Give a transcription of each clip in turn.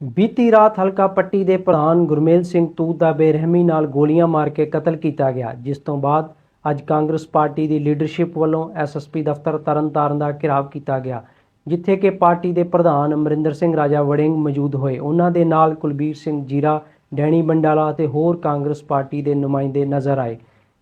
ਬੀਤੀ ਰਾਤ ਹਲਕਾ ਪੱਟੀ ਦੇ ਪ੍ਰਧਾਨ ਗੁਰਮੇਲ ਸਿੰਘ ਤੂਤ ਦਾ ਬੇਰਹਿਮੀ ਨਾਲ ਗੋਲੀਆਂ ਮਾਰ ਕੇ ਕਤਲ ਕੀਤਾ ਗਿਆ, ਜਿਸ ਤੋਂ ਬਾਅਦ ਅੱਜ ਕਾਂਗਰਸ ਪਾਰਟੀ ਦੀ ਲੀਡਰਸ਼ਿਪ ਵੱਲੋਂ ਐਸਐਸਪੀ ਦਫ਼ਤਰ ਤਰਨਤਾਰਨ ਦਾ ਘਿਰਾਵ ਕੀਤਾ ਗਿਆ, ਜਿੱਥੇ ਕਿ ਪਾਰਟੀ ਦੇ ਪ੍ਰਧਾਨ ਅਮਰਿੰਦਰ ਸਿੰਘ ਰਾਜਾ ਵੜਿੰਗ ਮੌਜੂਦ ਹੋਏ। ਉਹਨਾਂ ਦੇ ਨਾਲ ਕੁਲਬੀਰ ਸਿੰਘ ਜੀਰਾ, ਡੈਣੀ ਬੰਡਾਲਾ ਅਤੇ ਹੋਰ ਕਾਂਗਰਸ ਪਾਰਟੀ ਦੇ ਨੁਮਾਇੰਦੇ ਨਜ਼ਰ ਆਏ,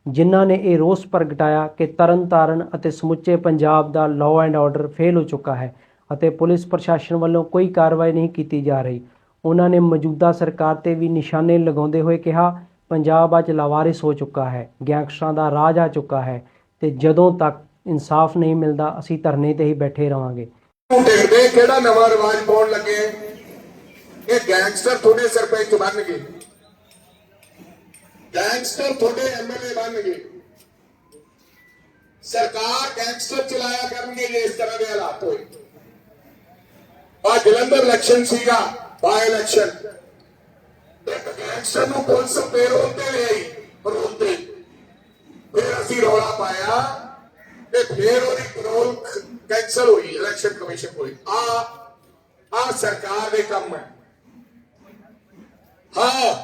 ਜਿਨ੍ਹਾਂ ਨੇ ਇਹ ਰੋਸ ਪ੍ਰਗਟਾਇਆ ਕਿ ਤਰਨਤਾਰਨ ਅਤੇ ਸਮੁੱਚੇ ਪੰਜਾਬ ਦਾ ਲਾਅ ਐਂਡ ਆਰਡਰ ਫੇਲ ਹੋ ਚੁੱਕਾ ਹੈ। ਅਤੇ ਪੁਲਿਸ ਪ੍ਰਸ਼ਾਸਨ ਵੱਲੋਂ ਕੋਈ ਕਾਰਵਾਈ ਨਹੀਂ ਕੀਤੀ ਜਾ ਰਹੀ। ਉਹਨਾਂ ਨੇ ਮੌਜੂਦਾ ਸਰਕਾਰ ਤੇ ਵੀ ਨਿਸ਼ਾਨੇ ਲਗਾਉਂਦੇ ਹੋਏ ਕਿਹਾ, ਪੰਜਾਬ ਅੱਜ ਲਾਵਾਰਿਸ ਹੋ ਚੁੱਕਾ ਹੈ, ਗੈਂਗਸਟਰਾਂ ਦਾ ਰਾਜ ਆ ਚੁੱਕਾ ਹੈ ਤੇ ਜਦੋਂ ਤੱਕ ਇਨਸਾਫ ਨਹੀਂ ਮਿਲਦਾ, ਅਸੀਂ ਧਰਨੇ ਤੇ ਹੀ ਬੈਠੇ ਰਵਾਂਗੇ ਦੇਖਦੇ ਕਿਹੜਾ ਨਵਾਂ ਰਿਵਾਜ ਪਾਉਣ ਲੱਗੇ? ਇਹ ਗੈਂਗਸਟਰ ਤੁਹਾਡੇ ਸਰਪੰਚ ਬਣਨਗੇ। ਗੈਂਗਸਟਰ ਤੁਹਾਡੇ ਐਮਐਲਏ ਬਣਨਗੇ। ਸਰਕਾਰ ਗੈਂਗਸਟਰ ਚਲਾਇਆ ਕਰਨਗੇ ਇਸ ਤਰ੍ਹਾਂ ਦੇ ਹਾਲਾਤ ਹੋਏ। ਆ ਜਲੰਧਰ ਇਲੈਕਸ਼ਨ ਸੀਗਾ ਬਾਈ ਇਲੈਕਸ਼ਨ ਇੱਕ ਗੈਂਗਸਟਰ ਨੂੰ ਪੁਲਿਸ ਪੇਰੋਲ ਤੇ ਲਈ ਪਰੋਲ ਤੇ ਫਿਰ ਅਸੀਂ ਰੌਲਾ ਪਾਇਆ ਤੇ ਫਿਰ ਉਹਦੀ ਪਰੋਲ ਕੈਂਸਲ ਹੋਈ ਇਲੈਕਸ਼ਨ ਕਮਿਸ਼ਨ ਹੋਈ ਆ ਆ ਸਰਕਾਰ ਦੇ ਕੰਮ ਹੈ। ਹਾਂ,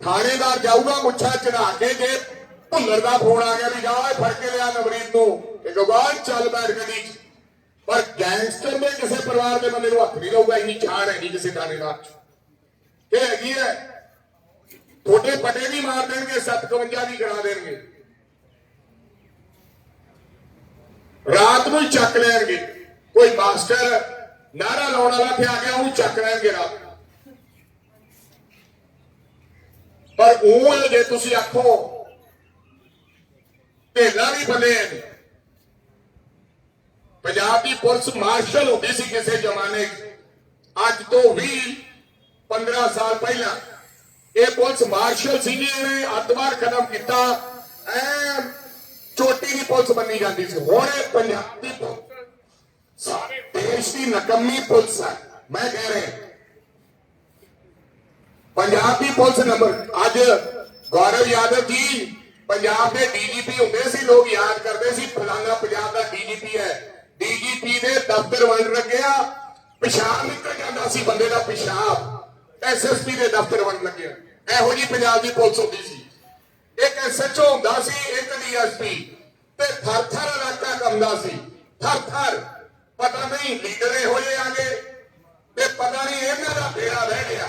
ਥਾਣੇਦਾਰ ਜਾਊਗਾ ਮੁੱਛਾਂ ਚੜਾ ਕੇ ਜੇ ਭੁੱਲਰ ਦਾ ਫੋਨ ਆ ਗਿਆ ਵੀ ਜਾ ਫੜ ਕੇ ਲਿਆ ਨਵਰੀਤ ਨੂੰ। ਇਹ ਗਵਾਨ ਚੱਲ ਬੈਠ ਗੱਡੀ ਪਰ ਗੈਂਗਸਟਰ ਪਰਿਵਾਰ ਦੇ ਬੰਦੇ ਨੂੰ ਹੱਥ ਨਹੀਂ ਲਾਊਗਾ, ਇੰਨੀ ਚਾੜ ਹੈ ਨਹੀਂ ਕਿਸੇ ਥਾਣੇਦਾਰ 'ਚ ਇਹ ਹੈਗੀ ਹੈ, ਤੁਹਾਡੇ ਪਟੇ ਵੀ ਮਾਰ ਦੇਣਗੇ 57 ਵੀ ਕਰਾ ਦੇਣਗੇ। ਰਾਤ ਨੂੰ ਚੱਕ ਲੈਣਗੇ। ਕੋਈ ਮਾਸਟਰ ਨਾਰਾ ਲਾਉਣ ਵਾਲਾ ਤੇ ਆ ਗਿਆ, ਉਹਨੂੰ ਚੱਕ ਲੈਣਗੇ ਰਾਤ ਨੂੰ। ਪਰ ਉਹ ਜੇ ਤੁਸੀਂ ਆਖੋ ਢੇਲਾ ਵੀ ਬਣੇ ਨੇ ਪੰਜਾਬ ਦੀ ਪੁਲਿਸ ਮਾਰਸ਼ਲ ਹੁੰਦੀ ਸੀ ਕਿਸੇ ਜ਼ਮਾਨੇ 'ਚ। ਅੱਜ ਤੋਂ 20 15 ਸਾਲ ਪਹਿਲਾਂ ਇਹ ਪੁਲਿਸ ਮਾਰਸ਼ਲ ਸੀਗੀ ਇਹਨੇ ਅੱਤਵਾਦ ਖਤਮ ਕੀਤਾ ਐ ਚੋਟੀ ਦੀ ਪੁਲਿਸ ਬੰਨੀ ਜਾਂਦੀ ਸੀ ਹੁਣ ਇਹ ਪੰਜਾਬ ਦੀ ਪੁਲਿਸ ਸਾਰੇ ਦੇਸ਼ ਦੀ ਨਕਮੀ ਪੁਲਿਸ ਹੈ ਮੈਂ ਕਹਿ ਰਿਹਾ ਪੰਜਾਬ ਦੀ ਪੁਲਿਸ ਨੰਬਰ ਅੱਜ ਗੌਰਵ ਯਾਦਵ ਜੀ ਪੰਜਾਬ ਦੇ ਡੀਜੀਪੀ ਹੁੰਦੇ ਸੀ ਲੋਕ ਯਾਦ ਕਰਦੇ ਸੀ ਲੱਗਿਆ, ਪਿਸ਼ਾਬ ਨਿਕਲ ਜਾਂਦਾ ਸੀ ਬੰਦੇ ਦਾ ਪਿਸ਼ਾਬ। ਐਸਐਸਪੀ ਦੇ ਦਫ਼ਤਰ ਵੰਡ ਲੱਗਿਆ। ਇਹੋ ਜੀ ਪੰਜਾਬ ਦੀ ਪੁਲਿਸ ਹੁੰਦੀ ਸੀ। ਇੱਕ ਐਸਐਚਓ ਹੁੰਦਾ ਸੀ, ਇੱਕ ਡੀਐਸਪੀ ਤੇ ਥਰ ਇਲਾਕਾ ਕੰਮਦਾ ਸੀ। ਥਰ ਪਤਾ ਨਹੀਂ ਲੀਡਰ ਇਹੋ ਜਿਹੇ ਆ ਤੇ ਪਤਾ ਨਹੀਂ ਇਹਨਾਂ ਦਾ ਫੇਰਾ ਰਹਿ ਗਿਆ।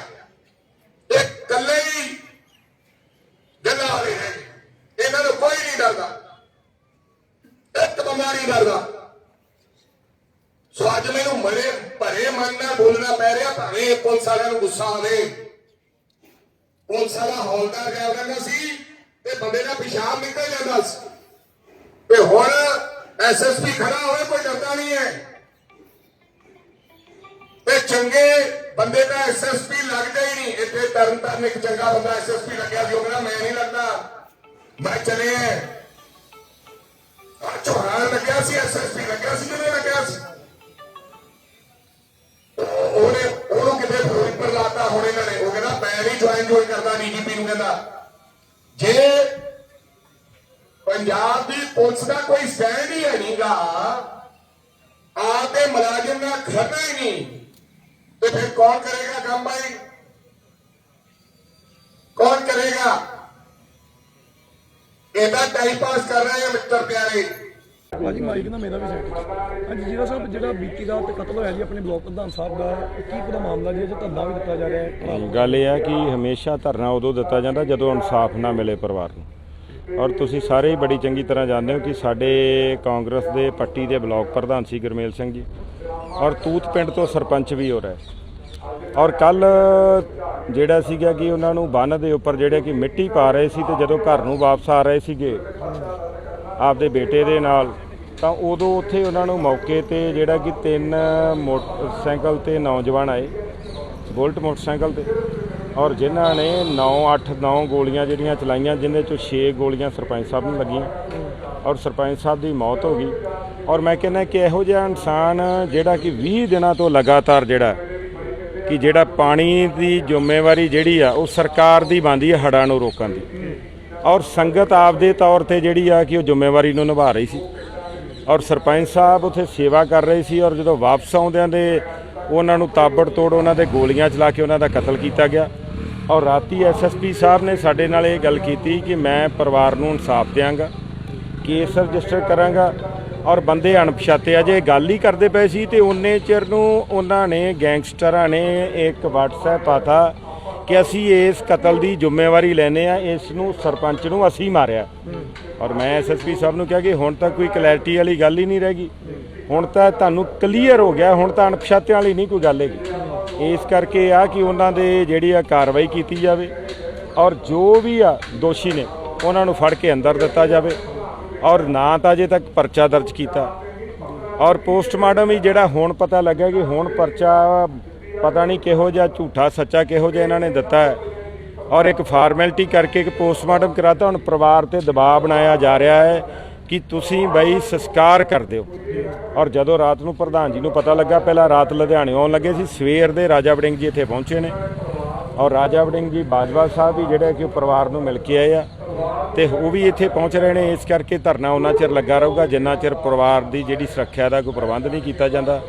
ਇਹ ਕੱਲੇ ਹੀ ਗੱਲਾਂ ਵਾਲੇ ਇਹਨਾਂ ਨੂੰ ਕੋਈ ਨਹੀਂ ਡਰਦਾ। ਇੱਕ ਬੰਦਾ ਨਹੀਂ ਡਰਦਾ। ਸੋ ਅੱਜ ਮੈਨੂੰ ਮਰੇ, ਭਰੇ ਮਨ ਨਾਲ ਬੋਲਣਾ ਪੈ ਰਿਹਾ, ਭਾਵੇਂ ਇਹ ਪੁਲਿਸ ਵਾਲਿਆਂ ਨੂੰ ਗੁੱਸਾ ਆਵੇ। ਪੁਲਿਸ ਵਾਲਾ ਹੌਲਦਾਰ ਗਿਆ ਕਰਦਾ ਸੀ, ਤੇ ਬੰਦੇ ਦਾ ਪਿਸ਼ਾਬ ਨਿਕਲ ਜਾਂਦਾ ਸੀ। ਤੇ ਹੁਣ ਐਸਐਸਪੀ ਖੜਾ ਹੋਵੇ, ਕੋਈ ਡਰਦਾ ਨਹੀਂ ਹੈ। ਤੇ ਚੰਗੇ ਬੰਦੇ ਦਾ ਐਸਐਸਪੀ ਲੱਗਦਾ ਹੀ ਨਹੀਂ। ਇੱਥੇ ਤਰਨ ਤਾਰਨ ਇੱਕ ਚੰਗਾ ਬੰਦਾ ਐਸਐਸਪੀ ਲੱਗਿਆ ਸੀ, ਉਹ ਕਹਿੰਦਾ, ਮੈਂ ਨਹੀਂ ਲੱਗਦਾ। ਮੈਂ ਚਲੇ ਆ ਚੋਰਾਂ ਲੱਗਿਆ ਸੀ ਐਸਐਸਪੀ ਲੱਗਿਆ ਸੀ ਲੱਗਿਆ ਸੀ ਪੁਲਿਸ ਦਾ ਕੋਈ ਸਟੈਂਡ ਹੀ ਹੈ ਨਹੀਂਗਾ ਆਪ ਦੇ ਮੁਲਾਜ਼ਮ ਦਾ ਖੜਨਾ ਹੀ ਨਹੀਂ। ਤੇ ਫਿਰ ਕੌਣ ਕਰੇਗਾ ਕੰਮ ਭਾਈ? ਕੌਣ ਕਰੇਗਾ? ਇਹਦਾ ਟਾਈਮ ਪਾਸ ਕਰ ਰਹੇ ਆ ਮਿੱਤਰ ਪਿਆਰੇ। ਹਾਂਜੀ ਮਾਈਕ ਨਾ ਮੇਰਾ ਵੀ ਸੈਟ ਹਾਂਜੀ ਜੀਰਾ ਸਾਹਿਬ ਜਿਹੜਾ ਬੀਤੀ ਰਾਤ ਕਤਲ ਹੋਇਆ ਜੀ ਆਪਣੇ ਬਲਾਕ ਪ੍ਰਧਾਨ ਸਾਹਿਬ ਦਾ ਕੀ ਪੂਰਾ ਮਾਮਲਾ ਜੀ? 'ਚ ਧਰਨਾ ਵੀ ਦਿੱਤਾ ਜਾ ਰਿਹਾ ਹੈ। ਗੱਲ ਇਹ ਹੈ ਕਿ ਹਮੇਸ਼ਾ ਧਰਨਾ ਉਦੋਂ ਦਿੱਤਾ ਜਾਂਦਾ ਜਦੋਂ ਇਨਸਾਫ ਨਾ ਮਿਲੇ ਪਰਿਵਾਰ ਨੂੰ। ਔਰ ਤੁਸੀਂ ਸਾਰੇ ਹੀ ਬੜੀ ਚੰਗੀ ਤਰ੍ਹਾਂ ਜਾਣਦੇ ਹੋ ਕਿ ਸਾਡੇ ਕਾਂਗਰਸ ਦੇ ਪੱਟੀ ਦੇ ਬਲਾਕ ਪ੍ਰਧਾਨ ਸੀ ਗੁਰਮੇਲ ਸਿੰਘ ਜੀ। ਔਰ ਤੂਤ ਪਿੰਡ ਤੋਂ ਸਰਪੰਚ ਵੀ ਹੋ ਰਹੇ। ਔਰ ਕੱਲ ਜਿਹੜਾ ਸੀਗਾ ਕਿ ਉਹਨਾਂ ਨੂੰ ਬੰਨ ਦੇ ਉੱਪਰ ਜਿਹੜੇ ਕਿ ਮਿੱਟੀ ਪਾ ਰਹੇ ਸੀ ਤੇ ਜਦੋਂ ਘਰ ਨੂੰ ਵਾਪਸ ਆ ਰਹੇ ਸੀਗੇ, ਆਪਦੇ ਬੇਟੇ ਦੇ ਨਾਲ, ਤਾਂ ਉਦੋਂ ਉੱਥੇ ਉਹਨਾਂ ਨੂੰ ਮੌਕੇ ਤੇ ਜਿਹੜਾ ਕਿ ਤਿੰਨ ਮੋਟਰਸਾਈਕਲ ਤੇ ਨੌਜਵਾਨ ਆਏ, ਬੁਲਟ ਮੋਟਰਸਾਈਕਲ ਤੇ। ਔਰ ਜਿਨ੍ਹਾਂ ਨੇ 9 8 9 ਗੋਲੀਆਂ ਜਿਹੜੀਆਂ ਚਲਾਈਆਂ, ਜਿਨ੍ਹਾਂ ਚੋਂ 6 ਗੋਲੀਆਂ ਸਰਪੰਚ ਸਾਹਿਬ ਨੂੰ ਲੱਗੀਆਂ ਔਰ ਸਰਪੰਚ ਸਾਹਿਬ ਦੀ ਮੌਤ ਹੋ ਗਈ। ਔਰ ਮੈਂ ਕਹਿੰਦਾ ਕਿ ਇਹੋ ਜਿਹਾ ਇਨਸਾਨ ਜਿਹੜਾ ਕਿ 20 ਦਿਨਾਂ ਤੋਂ ਲਗਾਤਾਰ ਜਿਹੜਾ ਕਿ ਜਿਹੜਾ ਪਾਣੀ ਦੀ ਜ਼ਿੰਮੇਵਾਰੀ ਜਿਹੜੀ ਆ, ਉਹ ਸਰਕਾਰ ਦੀ ਬਣਦੀ ਹੈ ਹੜ੍ਹਾਂ ਨੂੰ ਰੋਕਣ ਦੀ। ਔਰ ਸੰਗਤ ਆਪਦੇ ਤੌਰ ਤੇ ਜਿਹੜੀ ਆ ਕਿ ਉਹ ਜ਼ਿੰਮੇਵਾਰੀ ਨੂੰ ਨਿਭਾ ਰਹੀ ਸੀ। ਔਰ ਸਰਪੰਚ ਸਾਹਿਬ ਉੱਥੇ ਸੇਵਾ ਕਰ ਰਹੇ ਸੀ ਔਰ ਜਦੋਂ ਵਾਪਸ ਆਉਂਦਿਆਂ ਦੇ ਉਹਨਾਂ ਨੂੰ ਤਾਬੜ ਤੋੜ ਉਹਨਾਂ ਦੇ ਗੋਲੀਆਂ ਚਲਾ ਕੇ ਉਹਨਾਂ ਦਾ ਕਤਲ ਕੀਤਾ ਗਿਆ। ਔਰ ਰਾਤੀ ਐਸਐਸਪੀ ਸਾਹਿਬ ਨੇ ਸਾਡੇ ਨਾਲ ਇਹ ਗੱਲ ਕੀਤੀ ਕਿ ਮੈਂ ਪਰਿਵਾਰ ਨੂੰ ਇਨਸਾਫ ਦਿਆਂਗਾ, ਕੇਸ ਰਜਿਸਟਰ ਕਰਾਂਗਾ ਔਰ ਬੰਦੇ ਅਣਪਛਾਤੇ ਆ। ਜੇ ਗੱਲ ਹੀ ਕਰਦੇ ਪਏ ਸੀ ਤੇ ਉਨੇ ਚਿਰ ਨੂੰ ਉਹਨਾਂ ਨੇ ਗੈਂਗਸਟਰਾਂ ਨੇ ਇੱਕ WhatsApp ਪਾਤਾ ਕਿ ਅਸੀਂ ਇਸ ਕਤਲ ਦੀ ਜ਼ਿੰਮੇਵਾਰੀ ਲੈਨੇ ਆ, ਇਸ ਨੂੰ ਸਰਪੰਚ ਨੂੰ ਅਸੀਂ ਮਾਰਿਆ। ਔਰ ਮੈਂ ਐਸਐਸਪੀ ਸਾਹਿਬ ਨੂੰ ਕਿਹਾ ਕਿ ਹੁਣ ਤਾਂ ਕੋਈ ਕਲੈਰਿਟੀ ਵਾਲੀ ਗੱਲ ਹੀ ਨਹੀਂ ਰਹਿ ਗਈ। ਹੁਣ ਤਾਂ ਤੁਹਾਨੂੰ ਕਲੀਅਰ ਹੋ ਗਿਆ, ਹੁਣ ਤਾਂ ਅਣਪਛਾਤਿਆਂ ਵਾਲੀ ਨਹੀਂ ਕੋਈ ਗੱਲ ਹੈਗੀ। ਇਸ ਕਰਕੇ ਆ ਕਿ ਉਹਨਾਂ ਦੇ ਜਿਹੜੀ ਆ ਕਾਰਵਾਈ ਕੀਤੀ ਜਾਵੇ ਔਰ ਜੋ ਵੀ ਆ ਦੋਸ਼ੀ ਨੇ, ਉਹਨਾਂ ਨੂੰ ਫੜ ਕੇ ਅੰਦਰ ਦਿੱਤਾ ਜਾਵੇ ਔਰ ਨਾ ਤਾਂ ਅਜੇ ਤੱਕ ਪਰਚਾ ਦਰਜ ਕੀਤਾ। ਔਰ ਪੋਸਟਮਾਰਟਮ ਵੀ ਜਿਹੜਾ ਹੁਣ ਪਤਾ ਲੱਗਾ ਕਿ ਹੁਣ ਪਰਚਾ ਪਤਾ ਨਹੀਂ ਕਿਹੋ ਜਿਹਾ ਝੂਠਾ, ਸੱਚਾ ਕਿਹੋ ਜਿਹਾ ਇਹਨਾਂ ਨੇ ਦਿੱਤਾ ਹੈ। ਔਰ ਇੱਕ ਫਾਰਮੈਲਿਟੀ ਕਰਕੇ ਇੱਕ ਪੋਸਟਮਾਰਟਮ ਕਰਾਤਾ, ਹੁਣ ਪਰਿਵਾਰ ਤੇ ਦਬਾਅ ਬਣਾਇਆ ਜਾ ਰਿਹਾ ਹੈ। ਕਿ ਤੁਸੀਂ ਬਈ ਸੰਸਕਾਰ ਕਰ ਦਿਓ ਔਰ ਜਦੋਂ ਰਾਤ ਨੂੰ ਪ੍ਰਧਾਨ ਜੀ ਨੂੰ ਪਤਾ ਲੱਗਾ, ਪਹਿਲਾਂ ਰਾਤ ਲੁਧਿਆਣੇ ਆਉਣ ਲੱਗੇ ਸੀ, ਸਵੇਰ ਦੇ ਰਾਜਾ ਵੜਿੰਗ ਜੀ ਇੱਥੇ ਪਹੁੰਚੇ ਨੇ। ਔਰ ਰਾਜਾ ਵੜਿੰਗ ਜੀ ਬਾਜਵਾ ਸਾਹਿਬ ਵੀ ਜਿਹੜੇ ਕਿ ਉਹ ਪਰਿਵਾਰ ਨੂੰ ਮਿਲ ਕੇ ਆਏ ਆ, ਤੇ ਉਹ ਵੀ ਇੱਥੇ ਪਹੁੰਚ ਰਹੇ ਨੇ। ਇਸ ਕਰਕੇ ਧਰਨਾ ਉਹਨਾਂ ਚਿਰ ਲੱਗਾ ਰਹੂਗਾ, ਜਿੰਨਾ ਚਿਰ ਪਰਿਵਾਰ ਦੀ ਜਿਹੜੀ ਸੁਰੱਖਿਆ ਦਾ ਕੋਈ ਪ੍ਰਬੰਧ ਨਹੀਂ ਕੀਤਾ ਜਾਂਦਾ,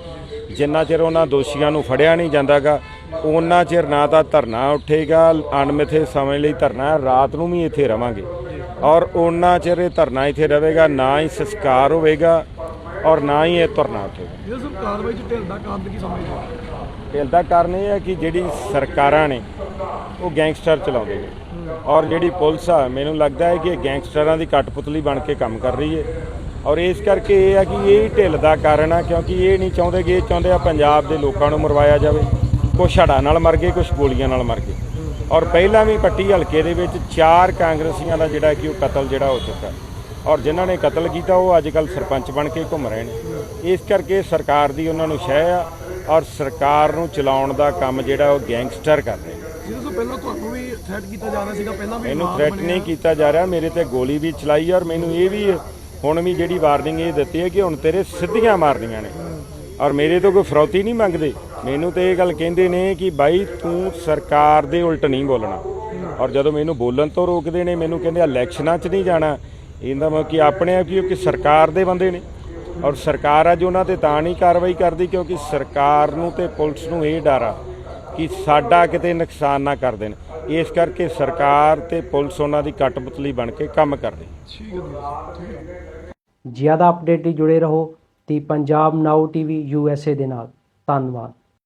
ਜਿੰਨਾ ਚਿਰ ਉਹਨਾਂ ਦੋਸ਼ੀਆਂ ਨੂੰ ਫੜਿਆ ਨਹੀਂ ਜਾਂਦਾਗਾ, ਉਹਨਾਂ ਚਿਰ ਨਾ ਤਾਂ ਧਰਨਾ ਉੱਠੇਗਾ। ਅਣਮਿੱਥੇ ਸਮੇਂ ਲਈ ਧਰਨਾ ਰਾਤ ਨੂੰ ਵੀ ਇੱਥੇ ਰਵਾਂਗੇ। ਔਰ ਉਹਨਾਂ ਚਿਰ ਇਹ ਧਰਨਾ ਇੱਥੇ ਰਹੇਗਾ ਨਾ ਹੀ ਸੰਸਕਾਰ ਹੋਵੇਗਾ ਔਰ ਨਾ ਹੀ ਇਹ ਧਰਨਾ ਉੱਠੇਗਾ ਇਹ ਸਭ ਕਾਰਵਾਈ ਚ ਢਿੱਲ ਦਾ ਕਾਰਨ ਕੀ ਸਮਝਦੇ ਹੋ? ਢਿੱਲ ਦਾ ਕਾਰਨ ਇਹ ਹੈ ਕਿ ਜਿਹੜੀ ਸਰਕਾਰਾਂ ਨੇ ਉਹ ਗੈਂਗਸਟਰ ਚਲਾਉਂਦੇ ਨੇ। ਔਰ ਜਿਹੜੀ ਪੁਲਿਸ ਆ ਮੈਨੂੰ ਲੱਗਦਾ ਹੈ ਕਿ ਇਹ ਗੈਂਗਸਟਰਾਂ ਦੀ ਕਠਪੁਤਲੀ ਬਣ ਕੇ ਕੰਮ ਕਰ ਰਹੀ ਹੈ। ਔਰ ਇਸ ਕਰਕੇ ਇਹ ਹੈ ਕਿ ਇਹ ਢਿੱਲ ਦਾ ਕਾਰਨ ਆ ਕਿਉਂਕਿ ਇਹ ਨਹੀਂ ਚਾਹੁੰਦੇ ਕਿ ਇਹ ਚਾਹੁੰਦੇ ਆ ਪੰਜਾਬ ਦੇ ਲੋਕਾਂ ਨੂੰ ਮਰਵਾਇਆ ਜਾਵੇ। ਕੁਛ ਹੜਾ ਨਾਲ ਮਰ ਗਏ ਕੁਛ ਗੋਲੀਆਂ ਨਾਲ ਮਰ ਗਏ। ਔਰ ਪਹਿਲਾਂ ਵੀ ਪੱਟੀ ਹਲਕੇ ਦੇ ਵਿੱਚ ਚਾਰ ਕਾਂਗਰਸੀਆਂ ਦਾ ਜਿਹੜਾ ਕਿ ਉਹ ਕਤਲ ਜਿਹੜਾ ਹੋ ਚੁੱਕਾ ਔਰ ਜਿਨ੍ਹਾਂ ਨੇ ਕਤਲ ਕੀਤਾ ਉਹ ਅੱਜ ਕੱਲ ਸਰਪੰਚ ਬਣ ਕੇ ਘੁੰਮ ਰਹੇ ਨੇ। ਇਸ ਕਰਕੇ ਸਰਕਾਰ ਦੀ ਉਹਨਾਂ ਨੂੰ ਸ਼ਹਿ ਆ ਔਰ ਸਰਕਾਰ ਨੂੰ ਚਲਾਉਣ ਦਾ ਕੰਮ ਜਿਹੜਾ ਉਹ ਗੈਂਗਸਟਰ ਕਰ ਰਹੇ ਨੇ। ਜਿਹਦੇ ਤੋਂ ਪਹਿਲਾਂ ਤੁਹਾਨੂੰ ਵੀ ਥ੍ਰੈਟ ਕੀਤਾ ਜਾ ਰਿਹਾ ਸੀਗਾ ਪਹਿਲਾਂ ਵੀ ਮੈਨੂੰ ਥ੍ਰੈਟ। ਨਹੀਂ ਕੀਤਾ ਜਾ ਰਿਹਾ ਮੇਰੇ ਤੇ ਗੋਲੀ ਵੀ ਚਲਾਈ ਔਰ ਮੈਨੂੰ ਇਹ ਵੀ ਹੁਣ ਵੀ ਜਿਹੜੀ ਵਾਰਨਿੰਗ ਇਹ ਦਿੱਤੀ ਹੈ ਕਿ ਹੁਣ ਤੇਰੇ ਸਿੱਧੀਆਂ ਮਾਰਨੀਆਂ ਨੇ। ਔਰ ਮੇਰੇ ਤੋਂ ਕੋਈ ਫਰੌਤੀ ਨਹੀਂ ਮੰਗਦੇ। ਮੈਨੂੰ ਤੇ ਇਹ ਗੱਲ ਕਹਿੰਦੇ ਨੇ ਕਿ ਬਾਈ ਤੂੰ ਸਰਕਾਰ ਦੇ ਉਲਟ ਨਹੀਂ ਬੋਲਣਾ। ਔਰ ਜਦੋਂ ਮੈਨੂੰ ਬੋਲਣ ਤੋਂ ਰੋਕਦੇ ਨੇ ਮੈਨੂੰ ਕਹਿੰਦੇ ਇਲੈਕਸ਼ਨਾਂ 'ਚ ਨਹੀਂ ਜਾਣਾ। ਇਹਦਾ ਮਤਲਬ ਕਿ ਆਪਣੇ ਆਪ ਹੀ ਕਿ ਸਰਕਾਰ ਦੇ ਬੰਦੇ ਨੇ। ਔਰ ਸਰਕਾਰ ਅੱਜ ਉਹਨਾਂ ਤੇ ਤਾਂ ਨਹੀਂ ਕਾਰਵਾਈ ਕਰਦੀ ਕਿਉਂਕਿ ਸਰਕਾਰ ਨੂੰ ਤੇ ਪੁਲਿਸ ਨੂੰ ਇਹ ਡਰ ਆ ਕਿ ਸਾਡਾ ਕਿਤੇ ਨੁਕਸਾਨ ਨਾ ਕਰ ਦੇਣ। ਇਸ ਕਰਕੇ ਸਰਕਾਰ ਤੇ ਪੁਲਿਸ ਉਹਨਾਂ ਦੀ ਕਟਪੁਤਲੀ ਬਣ ਕੇ ਕੰਮ ਕਰਦੀ ਠੀਕ ਹੈ ਜੀ ਠੀਕ ਹੈ। ਜ਼ਿਆਦਾ ਅਪਡੇਟ ਲਈ ਜੁੜੇ ਰਹੋ। The Punjab now TV USA ਦੇ ਨਾਲ। ਧੰਨਵਾਦ।